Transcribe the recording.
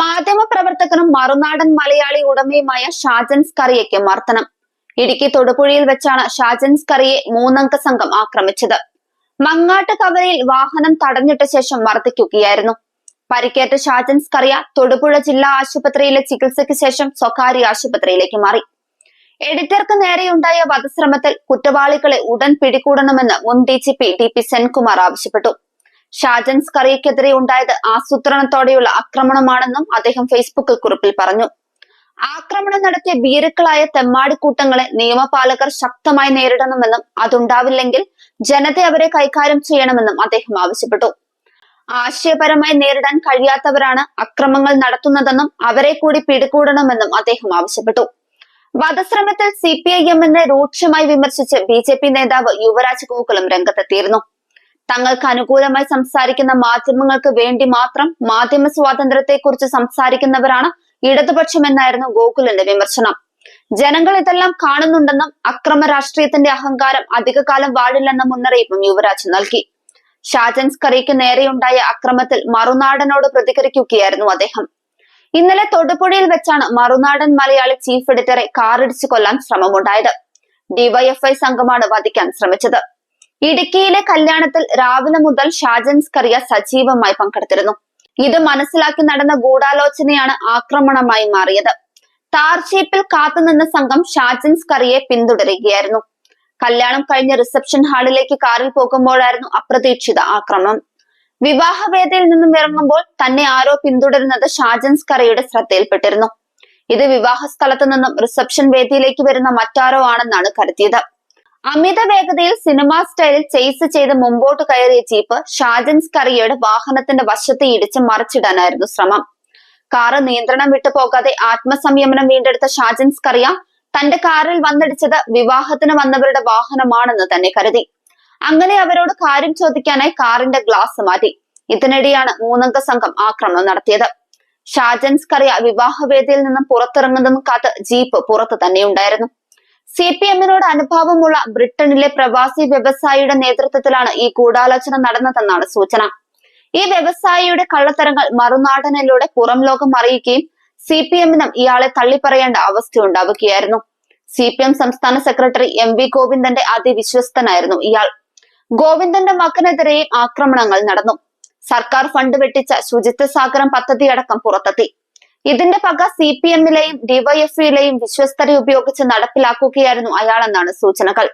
മാധ്യമപ്രവർത്തകനും മറുനാടൻ മലയാളി ഉടമയുമായ ഷാജൻ സ്കറിയയ്ക്ക് മർദ്ദനം. ഇടുക്കി തൊടുപുഴയിൽ വെച്ചാണ് ഷാജൻസ് സ്കറിയെ മൂന്നംഗ സംഘം ആക്രമിച്ചത്. മങ്ങാട്ട് കവലയിൽ വാഹനം തടഞ്ഞിട്ട ശേഷം മർദ്ദിക്കുകയായിരുന്നു. പരിക്കേറ്റ ഷാജൻസ് കറിയ തൊടുപുഴ ജില്ലാ ആശുപത്രിയിലെ ചികിത്സയ്ക്ക് ശേഷം സ്വകാര്യ ആശുപത്രിയിലേക്ക് മാറി. എഡിറ്റർക്ക് നേരെയുണ്ടായ വധശ്രമത്തിൽ കുറ്റവാളികളെ ഉടൻ പിടികൂടണമെന്ന് മുൻ D G P D P Senkumar ആവശ്യപ്പെട്ടു. ഷാജൻ സ്കറിയക്കെതിരെ ഉണ്ടായത് ആസൂത്രണത്തോടെയുള്ള ആക്രമണമാണെന്നും അദ്ദേഹം ഫേസ്ബുക്കിൽ കുറിപ്പിൽ പറഞ്ഞു. ആക്രമണം നടത്തിയ ഭീരുക്കളായ തെമ്മാടിക്കൂട്ടങ്ങളെ നിയമപാലകർ ശക്തമായി നേരിടണമെന്നും അതുണ്ടാവില്ലെങ്കിൽ ജനത അവരെ കൈകാര്യം ചെയ്യണമെന്നും അദ്ദേഹം ആവശ്യപ്പെട്ടു. ആശയപരമായി നേരിടാൻ കഴിയാത്തവരാണ് അക്രമങ്ങൾ നടത്തുന്നതെന്നും അവരെ കൂടി പിടികൂടണമെന്നും അദ്ദേഹം ആവശ്യപ്പെട്ടു. വധശ്രമത്തിൽ സി പി ഐ എമ്മിനെ രൂക്ഷമായി വിമർശിച്ച് ബി ജെ പി നേതാവ് യുവരാജ് ഗോകുലം രംഗത്തെത്തിയിരുന്നു. തങ്ങൾക്ക് അനുകൂലമായി സംസാരിക്കുന്ന മാധ്യമങ്ങൾക്ക് വേണ്ടി മാത്രം മാധ്യമ സ്വാതന്ത്ര്യത്തെക്കുറിച്ച് സംസാരിക്കുന്നവരാണ് ഇടതുപക്ഷമെന്നായിരുന്നു ഗോകുലിന്റെ വിമർശനം. ജനങ്ങൾ ഇതെല്ലാം കാണുന്നുണ്ടെന്നും അക്രമ രാഷ്ട്രീയത്തിന്റെ അഹങ്കാരം അധികകാലം വാഴില്ലെന്ന മുന്നറിയിപ്പും യുവരാജ് നൽകി. ഷാജൻ സ്കറിക്ക് നേരെയുണ്ടായ അക്രമത്തിൽ മറുനാടനോട് പ്രതികരിക്കുകയായിരുന്നു അദ്ദേഹം. ഇന്നലെ തൊടുപുഴയിൽ വെച്ചാണ് മറുനാടൻ മലയാളി ചീഫ് എഡിറ്ററെ കാറിടിച്ചു കൊല്ലാൻ ശ്രമമുണ്ടായത്. ഡിവൈഎഫ്ഐ സംഘമാണ് വധിക്കാൻ ശ്രമിച്ചത്. ഇടുക്കിയിലെ കല്യാണത്തിൽ രാവിലെ മുതൽ ഷാജൻ സ്കറിയ സജീവമായി പങ്കെടുത്തിരുന്നു. ഇത് മനസ്സിലാക്കി നടന്ന ഗൂഢാലോചനയാണ് ആക്രമണമായി മാറിയത്. താർഷീപ്പിൽ കാത്തുനിന്ന സംഘം ഷാജൻ സ്കറിയെ പിന്തുടരുകയായിരുന്നു. കല്യാണം കഴിഞ്ഞ റിസപ്ഷൻ ഹാളിലേക്ക് കാറിൽ പോകുമ്പോഴായിരുന്നു അപ്രതീക്ഷിത ആക്രമണം വിവാഹവേദിയിൽ നിന്നും ഇറങ്ങുമ്പോൾ തന്നെ ആരോ പിന്തുടരുന്നത് ഷാജൻ സ്കറിയുടെ ശ്രദ്ധയിൽപ്പെട്ടിരുന്നു. ഇത് വിവാഹ സ്ഥലത്തു നിന്നും റിസപ്ഷൻ വേദിയിലേക്ക് വരുന്ന മറ്റാരോ ആണെന്നാണ് കരുതിയത്. അമിത വേഗതയിൽ സിനിമാ സ്റ്റൈലിൽ ചേസ് ചെയ്ത് മുമ്പോട്ട് കയറിയ ജീപ്പ് ഷാജൻ സ്കറിയയുടെ വാഹനത്തിന്റെ വശത്തെ ഇടിച്ച് മറിച്ചിടാനായിരുന്നു ശ്രമം. കാറ് നിയന്ത്രണം വിട്ടു പോകാതെ ആത്മസംയമനം വീണ്ടെടുത്ത ഷാജൻ സ്കറിയ തന്റെ കാറിൽ വന്നിടിച്ചത് വിവാഹത്തിന് വന്നവരുടെ വാഹനമാണെന്ന് തന്നെ കരുതി. അങ്ങനെ അവരോട് കാര്യം ചോദിക്കാനായി കാറിന്റെ ഗ്ലാസ് മാറ്റി. ഇതിനിടെയാണ് മൂന്നംഗ സംഘം ആക്രമണം നടത്തിയത്. ഷാജൻ സ്കറിയ വിവാഹവേദിയിൽ നിന്നും പുറത്തിറങ്ങുന്നതും കാത്ത് ജീപ്പ് പുറത്തു തന്നെയുണ്ടായിരുന്നു സി പി എമ്മിനോട് അനുഭാവമുള്ള ബ്രിട്ടനിലെ പ്രവാസി വ്യവസായിയുടെ നേതൃത്വത്തിലാണ് ഈ ഗൂഢാലോചന നടന്നതെന്നാണ് സൂചന. ഈ വ്യവസായിയുടെ കള്ളത്തരങ്ങൾ മറുനാടനിലൂടെ പുറം ലോകം അറിയിക്കുകയും സി പി എമ്മിനും ഇയാളെ തള്ളിപ്പറയേണ്ട അവസ്ഥ ഉണ്ടാവുകയായിരുന്നു. സി പി എം സംസ്ഥാന സെക്രട്ടറി എം വി ഗോവിന്ദന്റെ അതിവിശ്വസ്തനായിരുന്നു ഇയാൾ. ഗോവിന്ദന്റെ മകനെതിരെയും ആക്രമണങ്ങൾ നടന്നു. സർക്കാർ ഫണ്ട് വെട്ടിച്ച ശുചിത്വ സാഗരം പദ്ധതിയടക്കം പുറത്തെത്തി. ഇതിന്റെ പക സി പി എമ്മിലെയും ഡിവൈഎഫ്ഇയിലെയും വിശ്വസ്തരെ ഉപയോഗിച്ച് നടപ്പിലാക്കുകയായിരുന്നു അയാളെന്നാണ് സൂചനകൾ.